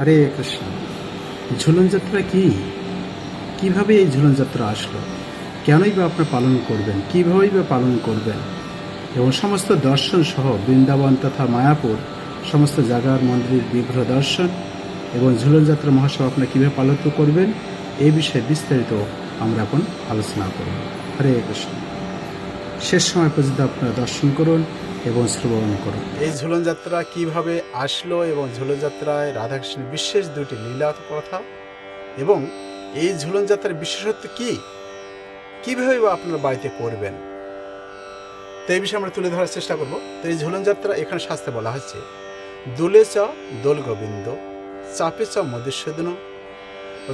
হরে কৃষ্ণ। ঝুলন যাত্রা কি? কীভাবে এই ঝুলন যাত্রা আসলো? কেনই বা আপনারা পালন করবেন? কীভাবেই বা পালন করবেন? এবং সমস্ত দর্শন সহ বৃন্দাবন তথা মায়াপুর, সমস্ত জায়গার মন্দিরের বিগ্রহ দর্শন এবং ঝুলন যাত্রা মহাসভা আপনারা কীভাবে পালন করবেন এই বিষয়ে বিস্তারিত আমরা এখন আলোচনা করব। হরে কৃষ্ণ। শেষ সময় পর্যন্ত আপনারা দর্শন করুন। এবং শ্রবণ করুন এই ঝুলন যাত্রা কীভাবে আসলো এবং ঝুলন যাত্রায় রাধাকৃষ্ণের বিশেষ দুটি লীলা কথা এবং এই ঝুলন যাত্রার বিশেষত্ব কি? কীভাবে বা আপনারা বাড়িতে করবেন? তো এই বিষয়ে আমরা তুলে ধরার চেষ্টা করব। তো এই ঝুলন যাত্রা এখানে শাস্তে বলা হচ্ছে দোলে চ দোল গোবিন্দ, চাপে চ মধুসূদন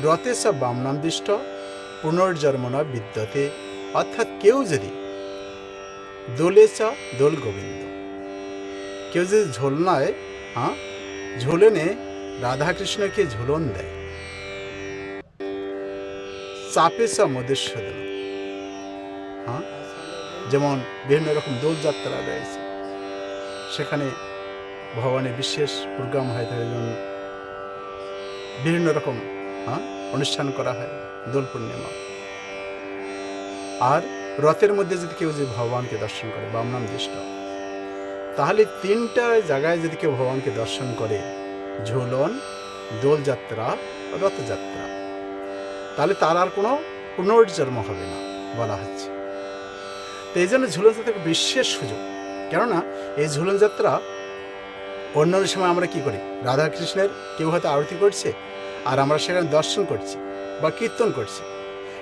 রথে চ বামনামদিষ্ট পুনর্জন্মনা বিদ্যতে। অর্থাৎ কেউ যদি দোলে চ, দোল গোবিন্দ। কেউ যদি ঝোলনায় হ্যাঁ? ঝোলনে রাধাকৃষ্ণকে ঝোলন দেয়। চাপে চ মধুসূদন হ্যাঁ? যেমন বিভিন্ন রকম দোলযাত্রা রয়েছে। সেখানে ভগবানের বিশেষ প্রোগ্রাম হয় থাকে যেমন বিভিন্ন রকম হ্যাঁ? অনুষ্ঠান করা হয়, দোল পূর্ণিমা। আর রথের মধ্যে যদি কেউ যদি ভগবানকে দর্শন করে বামনাম দৃষ্ট তাহলে তিনটা জায়গায় যদি কেউ ভগবানকে দর্শন করে, ঝুলন, দোলযাত্রা, রথযাত্রা, তাহলে তার আর কোনো পুনর্জন্ম হবে না বলা হচ্ছে। তো এই জন্য ঝুলন যাত্রা বিশেষ সুযোগ, কেননা এই ঝুলন যাত্রা অন্যান্য সময় আমরা কি করি? রাধা কৃষ্ণের কেউ হয়তো আরতি করছে, আর আমরা সেখানে দর্শন করছি বা কীর্তন করছি,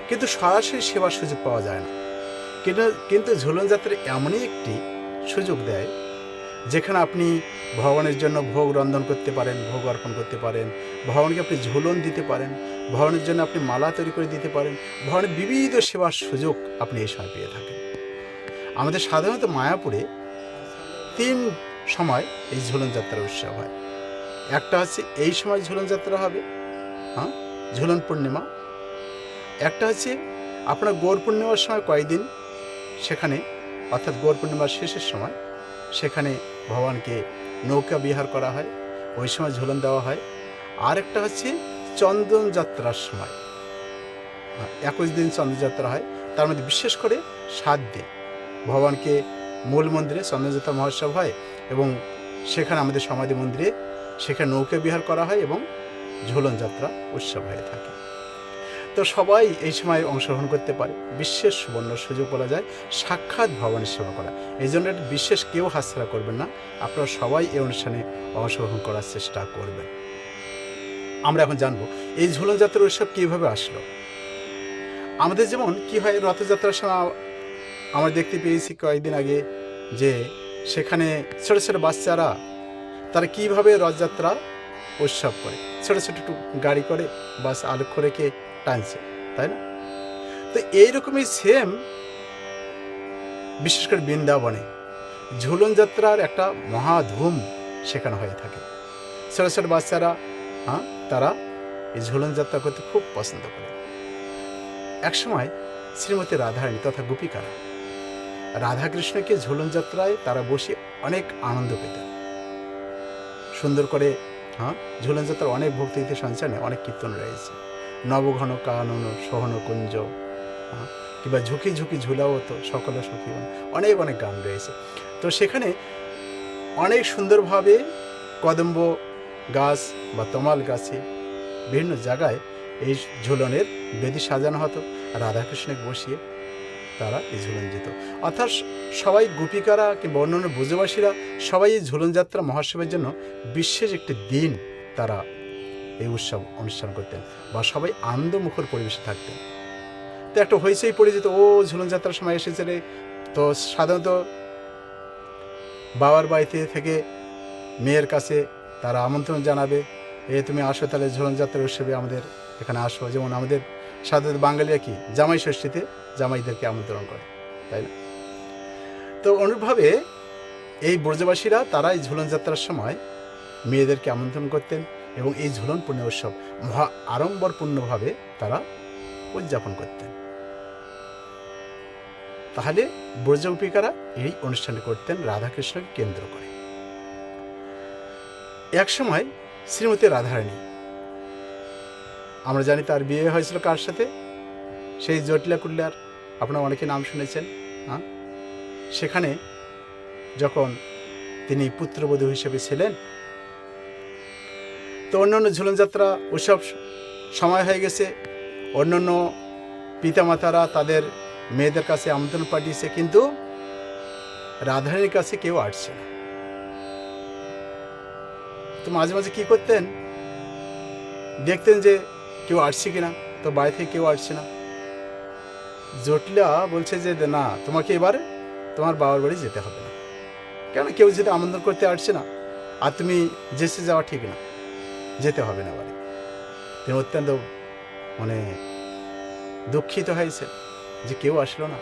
কিন্তু সরাসরি সেবার সুযোগ পাওয়া যায় না। কিন্তু কিন্তু ঝুলন যাত্রা এমনই একটি সুযোগ দেয়, যেখানে আপনি ভগবানের জন্য ভোগ রন্ধন করতে পারেন, ভোগ অর্পণ করতে পারেন, ভগবানকে আপনি ঝুলন দিতে পারেন, ভগবানের জন্য আপনি মালা তৈরি করে দিতে পারেন, ভগবানের বিবিধ সেবার সুযোগ আপনি এই সময় পেয়ে থাকেন। আমাদের সাধারণত মায়াপুরে তিন সময় এই ঝুলন যাত্রার উৎসব হয়। একটা হচ্ছে এই সময় ঝুলন যাত্রা হবে হ্যাঁ? ঝুলন পূর্ণিমা। একটা হচ্ছে আপনার গৌর পূর্ণিমার সময় কয়েকদিন সেখানে, অর্থাৎ গৌর পূর্ণিমার শেষের সময়, সেখানে ভগবানকে নৌকা বিহার করা হয়, ওই সময় ঝুলন দেওয়া হয়। আর একটা হচ্ছে চন্দন যাত্রার সময়। একুশ দিন চন্দ্রযাত্রা হয়। তার মধ্যে বিশেষ করে সাত দিন। ভগবানকে মূল মন্দিরে চন্দ্রযাত্রা মহোৎসব হয় এবং সেখানে আমাদের সমাধি মন্দিরে সেখানে নৌকা বিহার করা হয় এবং ঝুলন যাত্রা উৎসব হয়ে থাকে। তো সবাই এই সময় অংশগ্রহণ করতে পারে। বিশ্বের সুবর্ণ সুযোগ বলা যায়, সাক্ষাৎ ভগবানের সেবা করা। এই জন্য বিশেষ কেউ হাতছাড়া করবেন না। আপনারা সবাই এই অনুষ্ঠানে অংশগ্রহণ করার চেষ্টা করবেন। আমরা এখন জানব, এই ঝুলন যাত্রার উৎসব কীভাবে আসলো? আমাদের যেমন কি হয়, রথযাত্রার সময় আমরা দেখতে পেয়েছি কয়েকদিন আগে যে সেখানে ছোটো ছোটো বাচ্চারা, তারা কীভাবে রথযাত্রা উৎসব করে। ছোটো ছোটো গাড়ি করে, বাস আলোক্ষ রেখে টানছে, তাই না? তো এইরকমই সেম বিশেষ করে বৃন্দাবনে ঝুলন যাত্রার একটা মহাধুম সেখানে হয়ে থাকে। ছোটো ছোটো বাচ্চারা হ্যাঁ তারা এই ঝুলন যাত্রা করতে খুব পছন্দ করে। একসময় শ্রীমতী রাধারানী তথা গোপিকারা রাধাকৃষ্ণকে ঝুলন যাত্রায় তারা বসে অনেক আনন্দ পেত সুন্দর করে হ্যাঁ ঝুলন যাত্রার অনেক ভক্তিতে সঞ্চানে অনেক কীর্তন রয়েছে। নবঘন কানন সহন কুঞ্জ কিংবা ঝুঁকি ঝুঁকি ঝুলাও তো সকল সখী অনেক অনেক গান রয়েছে। তো সেখানে অনেক সুন্দরভাবে কদম্ব গাছ বা তমাল গাছে বিভিন্ন জায়গায় এই ঝুলনের বেদি সাজানো হতো। আর রাধাকৃষ্ণকে বসিয়ে তারা এই ঝুলন যেত অর্থাৎ সবাই গোপিকারা কিংবা অন্যান্য ব্রজবাসীরা সবাই এই ঝুলন যাত্রা জন্য বিশেষ একটি দিন তারা এই উৎসব অনুষ্ঠান করতেন বা সবাই আনন্দমুখর পরিবেশে থাকতেন। তো একটা হয়েছেই পড়ে যেত, ও ঝুলন যাত্রার সময় এসেছে রে। তো সাধারণত বাবার বাড়িতে থেকে মেয়ের কাছে তারা আমন্ত্রণ জানাবে, এ তুমি আসো তাহলে ঝুলন যাত্রার উৎসবে আমাদের এখানে আসো। যেমন আমাদের সাধারণত বাঙালিরা কি জামাই ষষ্ঠীতে জামাইদেরকে আমন্ত্রণ করে, তাই না? তো অনুরূপভাবে এই ব্রজবাসীরা তারা এই ঝুলন যাত্রার সময় মেয়েদেরকে আমন্ত্রণ করতেন। এবং এই ঝুলন পূর্ণ উৎসব মহা আড়ম্বরপূর্ণভাবে তারা উদযাপন করতেন। তাহলে ব্রজগোপিকারা এই অনুষ্ঠানটি করতেন রাধাকৃষ্ণকে কেন্দ্র করে। এক সময় শ্রীমতী রাধারানী, আমরা জানি তার বিয়ে হয়েছিল কার সাথে? সেই জটিলা কুল্লার, আপনারা অনেকে নাম শুনেছেন হ্যাঁ সেখানে যখন তিনি পুত্রবধূ হিসেবে ছিলেন তো অন্যান্য ঝুলনযাত্রা উৎসব সময় হয়ে গেছে। অন্যান্য পিতামাতারা তাদের মেয়েদের কাছে আমন্ত্রণ পাঠিয়েছে, কিন্তু রাধারানীর কাছে কেউ আসছে না। তো মাঝে মাঝে কি করতেন? দেখতেন যে কেউ আসছে কিনা, তো বাড়ি থেকে কেউ আসছে না। জটিলা বলছে যে, না, তোমাকে এবার তোমার বাবার বাড়ি যেতে হবে না। কেন? কেউ যেতে আমন্ত্রণ করতে আসছে না, আর তুমি যেসে যাওয়া ঠিক না। যেতে হবে না বাড়ি। তিনি অত্যন্ত মানে দুঃখিত হয়েছে যে কেউ আসলো না।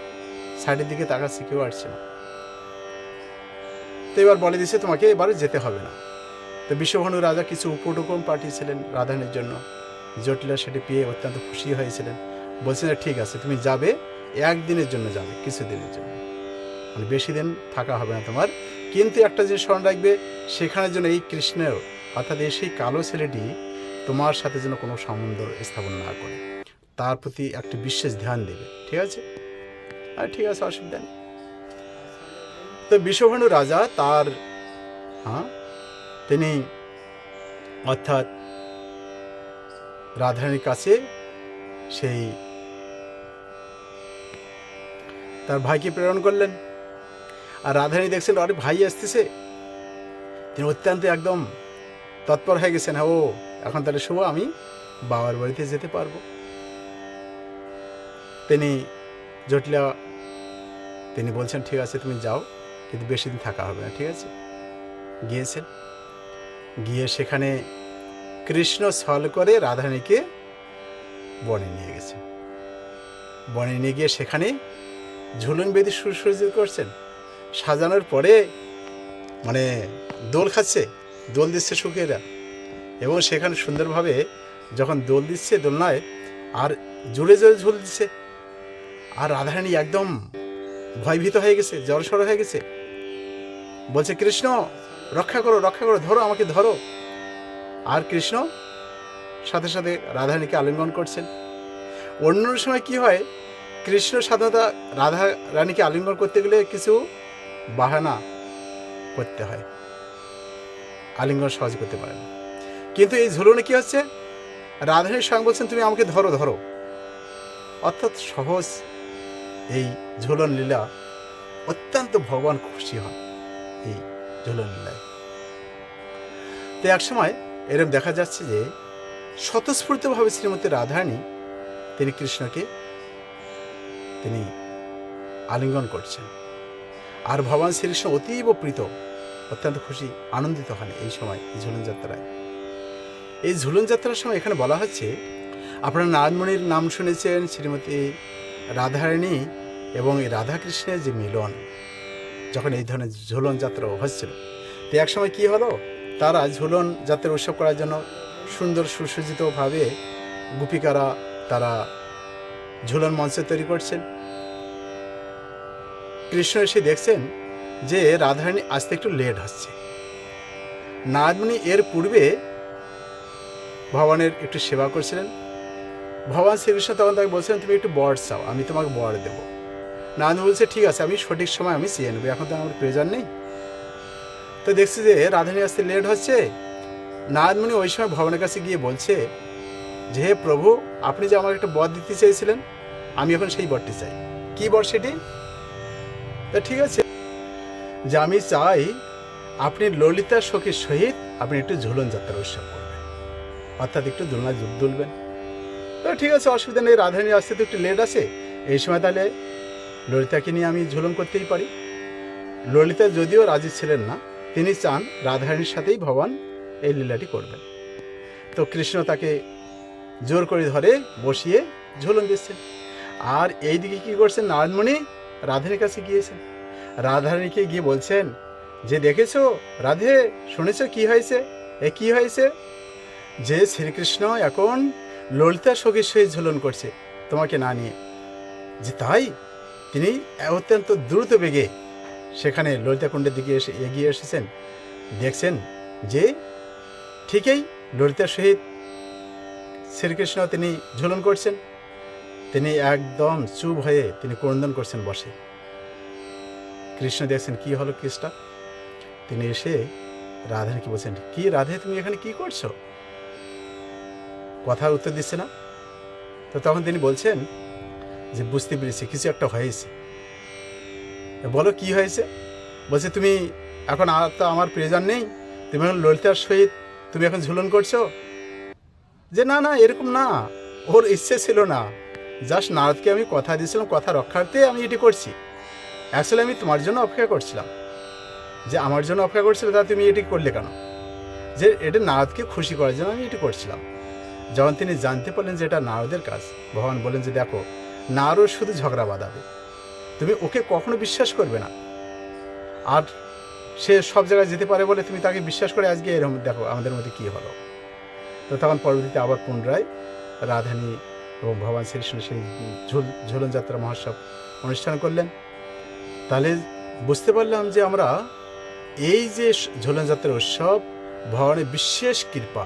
সাইডের দিকে তাকাচ্ছে, কেউ আসছে না। তো এবার বলে দিছে, তোমাকে এবারে যেতে হবে না। তো বিশ্বভানু রাজা কিছু উপটকম পাঠিয়েছিলেন রাধানের জন্য। জটিলা সেটি পেয়ে অত্যন্ত খুশি হয়েছিলেন। বলছিলেন ঠিক আছে, তুমি যাবে, একদিনের জন্য যাবে কিছুদিনের জন্য। মানে বেশি দিন থাকা হবে না তোমার। কিন্তু একটা জিনিস স্মরণ রাখবে, সেখানের জন্য এই কৃষ্ণের অর্থাৎ এই সেই কালো ছেলেটি তোমার সাথে যেন কোনো সম্বন্ধ স্থাপন না করে। তার প্রতি একটি বিশেষ ধ্যান দেবে, ঠিক আছে? আর ঠিক আছে, অসুবিধা নেই। তো বিশ্বভানু রাজা তার হ্যাঁ তিনি অর্থাৎ রাধারানীর কাছে সেই তার ভাইকে প্রেরণ করলেন। আর রাধারানী দেখছেন, আরে, ভাই আসতেছে? তিনি অত্যন্ত একদম তৎপর হয়ে গেছেন ও, এখন তাহলে শুভ, আমি বাবার বাড়িতে যেতে পারব। তিনি জটিলা, তিনি বলছেন, ঠিক আছে, তুমি যাও, কিন্তু বেশি দিন থাকা হবে না, ঠিক আছে? গিয়েছেন। গিয়ে সেখানে কৃষ্ণ ছল করে রাধারানীকে বনে নিয়ে গেছে। বনে নিয়ে গিয়ে সেখানে ঝুলন বেদি সুসজ্জিত করছেন। সাজানোর পরে মানে দোল খাচ্ছে। দোল দিচ্ছে সুখেরা। এবং সেখানে সুন্দরভাবে যখন দোল দিচ্ছে দোলনায়, আর জোরে জোরে ঝুল দিচ্ছে, আর রাধারানী একদম ভয়ভীত হয়ে গেছে জড়সড় হয়ে গেছে। বলছে, কৃষ্ণ, রক্ষা করো রক্ষা করো, ধরো, আমাকে ধরো। আর কৃষ্ণ সাথে সাথে রাধারানীকে আলিঙ্গন করছেন। অন্য সময় কি হয়, কৃষ্ণ সাধারণত রাধা রানীকে আলিঙ্গন করতে গেলে কিছু বাহানা করতে হয়। আলিঙ্গন সহজ করতে পারে না। কিন্তু এই ঝুলনে কি হচ্ছে? রাধারানীর সঙ্গে বলছেন, তুমি আমাকে ধরো ধরো। অর্থাৎ সহজ এই ঝুলন লীলা অত্যন্ত ভগবান খুশি হন এই ঝুলন লীলায়। তো এক সময় এরকম দেখা যাচ্ছে যে স্বতঃস্ফূর্তভাবে শ্রীমতী রাধারানী তিনি কৃষ্ণকে, তিনি আলিঙ্গন করছেন। আর ভগবান শ্রীকৃষ্ণ অতীব প্রীত। অত্যন্ত খুশি, আনন্দিত হন এই সময় এই ঝুলন যাত্রায়। এই ঝুলন যাত্রার সময় এখানে বলা হচ্ছে, আপনারা নারায়ণমণির নাম শুনেছেন, শ্রীমতী রাধারানী এবং এই রাধাকৃষ্ণের যে মিলন, যখন এই ধরনের ঝুলন যাত্রা হচ্ছিল, তো এক সময় কি হলো? তারা ঝুলন যাত্রা উৎসব করার জন্য সুন্দর সুসজ্জিতভাবে গোপিকারা তারা ঝুলন মঞ্চ তৈরি করছেন। কৃষ্ণ এসে দেখছেন যে রাধারানী আসতে একটু লেট হচ্ছে নারদমণি এর পূর্বে ভগবানের একটু সেবা করছিলেন। ভগবান শ্রীকৃষ্ণ তখন তাকে বলছিলেন, তুমি একটু বর চাও, আমি তোমাকে বর দেবো। নারদ বলছে, ঠিক আছে, আমি সঠিক সময় আমি চেয়ে নেব, এখন তো আমার প্রয়োজন নেই। তো দেখছি যে রাধারানী আসতে লেট হচ্ছে। নারদমণি ওই সময় ভগবানের কাছে গিয়ে বলছে, যে হে প্রভু, আপনি যে আমার একটা বর দিতে চেয়েছিলেন, আমি এখন সেই বরটি চাই। কি বর সেটি? তা ঠিক আছে। যে আমি চাই আপনি ললিতা সখীর সহিত আপনি একটু ঝুলন যাত্রা উৎসব করবেন। অর্থাৎ একটু দোলনা যুগ তুলবেন তো ঠিক আছে, অসুবিধা নেই, রাধারানী আসতে তো একটু লেট আছে। এই সময় তাহলে ললিতাকে নিয়ে আমি ঝুলন করতেই পারি। ললিতা যদিও রাজি ছিলেন না, তিনি চান রাধারানীর সাথেই ভগবান এই লীলাটি করবেন। তো কৃষ্ণ তাকে জোর করে ধরে বসিয়ে ঝুলন দিচ্ছেন। আর এইদিকে কি করছেন? নারায়ণমণি রাধারানীর কাছে গিয়েছেন। রাধারানীকে গিয়ে বলছেন, যে দেখেছ? রাধে, শুনেছো কি হয়েছে? এ কি হয়েছে? যে শ্রীকৃষ্ণ এখন ললিতা সখীর সহিত ঝুলন করছে তোমাকে না নিয়ে। যে তাই? তিনি অত্যন্ত দ্রুত বেগে সেখানে ললিতা কুণ্ডের দিকে এসে এগিয়ে এসেছেন। দেখছেন যে ঠিকই ললিতার সহিত শ্রীকৃষ্ণ তিনি ঝুলন করছেন। তিনি একদম চুপ হয়ে তিনি ক্রন্দন করছেন বসে। কৃষ্ণ দেখছেন কি হলো কেসটা তিনি এসে রাধাকে বলছেন, কি রাধে, তুমি এখানে কি করছ? কথার উত্তর দিচ্ছে না। তো তখন তিনি বলছেন যে, বুঝতে পেরেছি, কিছু একটা হয়েছে। বলো, কি হয়েছে? বলছে, তুমি এখন আর তো আমার প্রয়োজন নেই, তুমি এখন ললিতার সহিত তুমি এখন ঝুলন করছ? যে, না না, এরকম না, ওর ইচ্ছে ছিল না। জাস্ট নারদকে আমি কথা দিয়েছিলাম, কথা রক্ষার্থে আমি এটি করছি। অ্যাকচুয়ালি আমি তোমার জন্য অপেক্ষা করছিলাম। যে আমার জন্য অপেক্ষা করছিলে তা তুমি এটি করলে কেন? যে এটা নারদকে খুশি করার জন্য আমি এটি করছিলাম। যখন তিনি জানতে পারলেন যে এটা নারদের কাজ, ভগবান বলেন যে দেখো নারও শুধু ঝগড়া বাঁধাবে। তুমি ওকে কখনো বিশ্বাস করবে না। আর সে সব জায়গায় যেতে পারে বলে তুমি তাকে বিশ্বাস করে আজকে এরকম দেখো আমাদের মধ্যে কী হলো। তো তখন পরবর্তীতে আবার পুনরায় রাধানী এবং ভগবান শ্রীকৃষ্ণ সেই ঝুল ঝুলন যাত্রা মহোৎসব অনুষ্ঠান করলেন। তাহলে বুঝতে পারলাম যে আমরা এই যে ঝুলন যাত্রা উৎসব, ভগবানের বিশেষ কৃপা,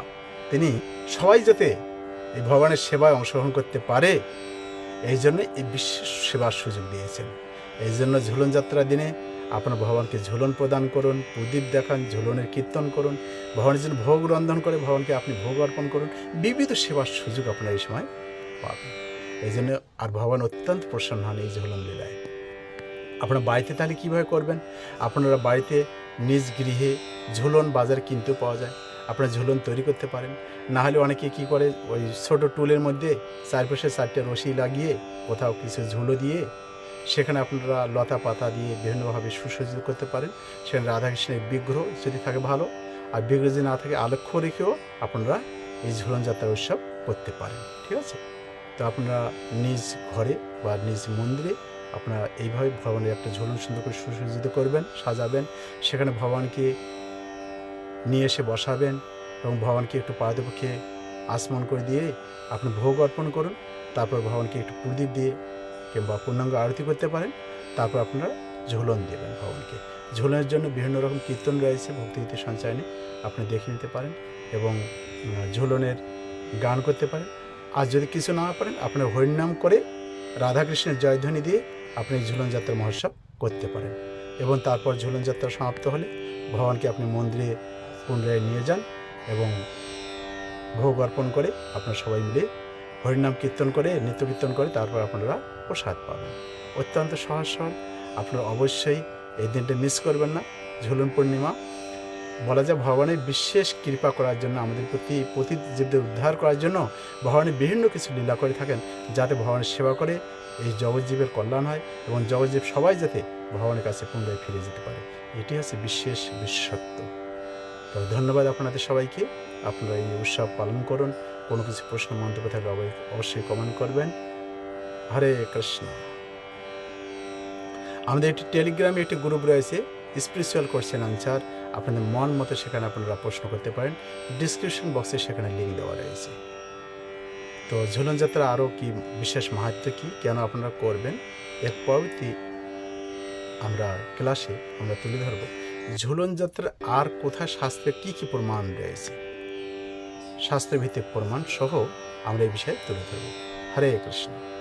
তিনি সবাই যাতে এই ভগবানের সেবায় অংশগ্রহণ করতে পারে, এই জন্য এই বিশেষ সেবার সুযোগ দিয়েছেন। এই জন্য ঝুলন যাত্রার দিনে আপনার ভগবানকে ঝুলন প্রদান করুন, প্রদীপ দেখান, ঝুলনের কীর্তন করুন, ভগবানের জন্য ভোগ রন্ধন করে ভগবানকে আপনি ভোগ অর্পণ করুন, বিবিধ সেবার সুযোগ আপনার এই সময় পাবেন। এই জন্য আর ভগবান অত্যন্ত প্রসন্ন হন এই ঝুলন লীলায়। আপনারা বাড়িতে তাহলে কীভাবে করবেন? আপনারা বাড়িতে নিজ গৃহে ঝুলন বাজার কিনতে পাওয়া যায়। আপনারা ঝুলন তৈরি করতে পারেন। না হলে অনেকে কী করে, ওই ছোট টুলের মধ্যে চারপাশে চারটে রশি লাগিয়ে কোথাও কিছু ঝুলো দিয়ে সেখানে আপনারা লতা পাতা দিয়ে বিভিন্নভাবে সুসজ্জিত করতে পারেন। সেখানে রাধাকৃষ্ণের বিগ্রহ যদি থাকে ভালো, আর বিগ্রহ যদি না থাকে, আলক্ষ্য রেখেও আপনারা এই ঝুলন যাত্রা উৎসব করতে পারেন। ঠিক আছে? তো আপনারা নিজ ঘরে বা নিজ মন্দিরে আপনারা এইভাবে ভগবানের একটা ঝুলন সুন্দর করে সুসজ্জিত করবেন, সাজাবেন। সেখানে ভগবানকে নিয়ে এসে বসাবেন এবং ভগবানকে একটু পাদপক্ষে আসমন করে দিয়ে আপনি ভোগ অর্পণ করুন। তারপর ভগবানকে একটু প্রদীপ দিয়ে কিংবা পূর্ণাঙ্গ আরতি করতে পারেন। তারপর আপনারা ঝুলন দেবেন ভগবানকে। ঝুলনের জন্য বিভিন্ন রকম কীর্তন রয়েছে ভক্তিগীতি সঞ্চয়নে। আপনি দেখে নিতে পারেন এবং ঝুলনের গান করতে পারেন। আর যদি কিছু না পারেন, আপনার হরিনাম করে রাধাকৃষ্ণের জয়ধ্বনি দিয়ে আপনি ঝুলন যাত্রা মহোৎসব করতে পারেন। এবং তারপর ঝুলন যাত্রা সমাপ্ত হলে ভগবানকে আপনি মন্দিরে পুনরায় নিয়ে যান এবং ভোগ অর্পণ করে আপনারা সবাই মিলে হরিনাম কীর্তন করে, নৃত্য কীর্তন করে, তারপর আপনারা প্রসাদ পাবেন। অত্যন্ত সহজ সরল। আপনারা অবশ্যই এই দিনটা মিস করবেন না। ঝুলন পূর্ণিমা বলা যায় ভগবানের বিশেষ কৃপা করার জন্য, আমাদের প্রতি পতি জীবদের উদ্ধার করার জন্য ভগবানের বিভিন্ন কিছু লীলা করে থাকেন, যাতে ভগবানের সেবা করে এই জগজ্জীবের কল্যাণ হয় এবং জগজ্জীব সবাই যাতে ভগবানের কাছে পুনরায় ফিরে যেতে পারে। এটি হচ্ছে বিশেষ বিশেষত্ব। তো ধন্যবাদ আপনাদের সবাইকে। আপনারা এই উৎসব পালন করুন। কোনো কিছু প্রশ্ন, মন্তব্য থাকলে অবৈ- অবশ্যই কমেন্ট করবেন। হরে কৃষ্ণ। আমাদের একটি টেলিগ্রামে একটি গ্রুপ রয়েছে স্পিরিচুয়াল কোশ্চেন আনসার আপনাদের মন মতো সেখানে আপনারা প্রশ্ন করতে পারেন। ডিসক্রিপশন বক্সে সেখানে লিঙ্ক দেওয়া রয়েছে। তো ঝুলন যাত্রা আরও কি বিশেষ মাহাত্ম কি? কেন আপনারা করবেন? এর পরবর্তী আমরা ক্লাসে আমরা তুলে ধরব। ঝুলন যাত্রা আর কোথায় শাস্ত্রে কি কি প্রমাণ রয়েছে? শাস্ত্রভিত্তিক প্রমাণ সহ আমরা এই বিষয়ে তুলে ধরব। হরে কৃষ্ণ।